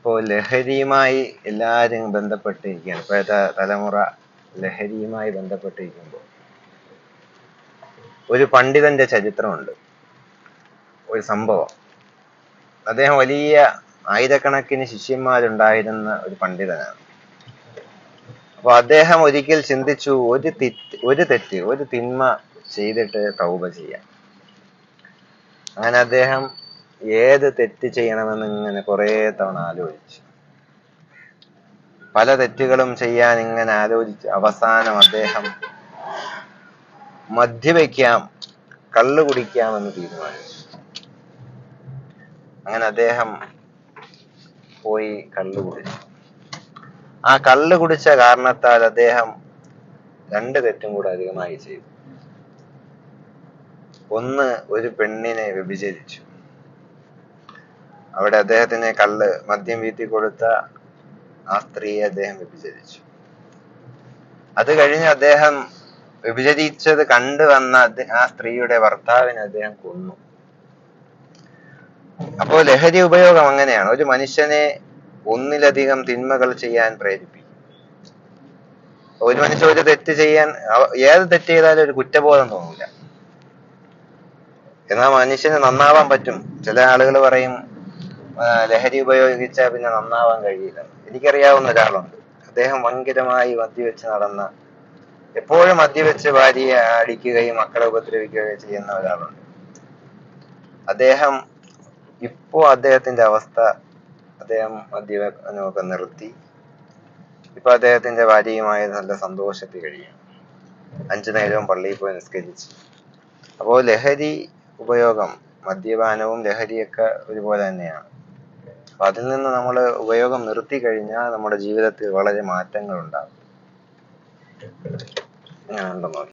ഇപ്പോൾ ലഹരിയുമായി എല്ലാവരും ബന്ധപ്പെട്ടിരിക്കുകയാണ്. ഇപ്പോഴത്തെ തലമുറ ലഹരിയുമായി ബന്ധപ്പെട്ടിരിക്കുമ്പോൾ ഒരു പണ്ഡിതന്റെ ചരിത്രമുണ്ട്. ഒരു സംഭവം. അദ്ദേഹം വലിയ ആയിരക്കണക്കിന് ശിഷ്യന്മാരുണ്ടായിരുന്ന ഒരു പണ്ഡിതനാണ്. അപ്പോൾ അദ്ദേഹം ഒരിക്കൽ ചിന്തിച്ചു ഒരു തെറ്റ് ഒരു തെറ്റ് ഒരു തിന്മ ചെയ്തിട്ട് തൗബ ചെയ്യാം അങ്ങനെ അദ്ദേഹം ഏത് തെറ്റ് ചെയ്യണമെന്ന് ഇങ്ങനെ കുറേ തവണ ആലോചിച്ചു. പല തെറ്റുകളും ചെയ്യാൻ ഇങ്ങനെ ആലോചിച്ച് അവസാനം അദ്ദേഹം മദ്യവയ്ക്കാം കള്ളു കുടിക്കാമെന്ന് തീരുമാനിച്ചു. അങ്ങനെ അദ്ദേഹം പോയി കള്ളു കുടിച്ചു. ആ കള്ളു കുടിച്ച കാരണത്താൽ അദ്ദേഹം രണ്ട് തെറ്റും കൂടെ അധികമായി ചെയ്തു. ഒന്ന് ഒരു പെണ്ണിനെ വ്യഭിചരിച്ചു. അവിടെ അദ്ദേഹത്തിന് കള്ള് മദ്യം വീട്ടി കൊടുത്ത ആ സ്ത്രീയെ അദ്ദേഹം വ്യഭിചരിച്ചു. അത് കഴിഞ്ഞ് അദ്ദേഹം വ്യഭിചരിച്ചത് കണ്ടു വന്ന ആ സ്ത്രീയുടെ ഭർത്താവിനെ അദ്ദേഹം കൊന്നു. അപ്പോൾ ലഹരി ഉപയോഗം അങ്ങനെയാണ്. ഒരു മനുഷ്യനെ ഒന്നിലധികം തിന്മകൾ ചെയ്യാൻ പ്രേരിപ്പിക്കും. ഒരു മനുഷ്യൻ ഒരു തെറ്റ് ചെയ്യാൻ ഏത് തെറ്റ് ചെയ്താലും ഒരു കുറ്റബോധം തോന്നില്ല എന്നാൽ മനുഷ്യന് നന്നാവാൻ പറ്റും. ചില ആളുകൾ പറയും ലഹരി ഉപയോഗിച്ചാൽ പിന്നെ നന്നാവാൻ കഴിയില്ല. എനിക്കറിയാവുന്ന ഒരാളുണ്ട്. അദ്ദേഹം ഭയങ്കരമായി മദ്യവെച്ച് നടന്ന എപ്പോഴും മദ്യവെച്ച് ഭാര്യയെ അടിക്കുകയും മക്കളെ ഉപദ്രവിക്കുകയും ചെയ്യുന്ന ഒരാളുണ്ട്. അദ്ദേഹം ഇപ്പോ അദ്ദേഹത്തിന്റെ അവസ്ഥ അദ്ദേഹം മദ്യപാനമൊക്കെ നിർത്തി. ഇപ്പൊ അദ്ദേഹത്തിന്റെ ഭാര്യയുമായി നല്ല സന്തോഷത്തിൽ കഴിയും. അഞ്ചു നേരവും പള്ളിയിൽ പോയി നിസ്കരിച്ച്. അപ്പോൾ ലഹരി ഉപയോഗം മദ്യപാനവും ലഹരിയൊക്കെ ഒരുപോലെ തന്നെയാണ്. അപ്പൊ അതിൽ നിന്ന് നമ്മൾ ഉപയോഗം നിർത്തി കഴിഞ്ഞാൽ നമ്മുടെ ജീവിതത്തിൽ വളരെ മാറ്റങ്ങൾ ഉണ്ടാകും അങ്ങനെ ഉണ്ടെന്നോ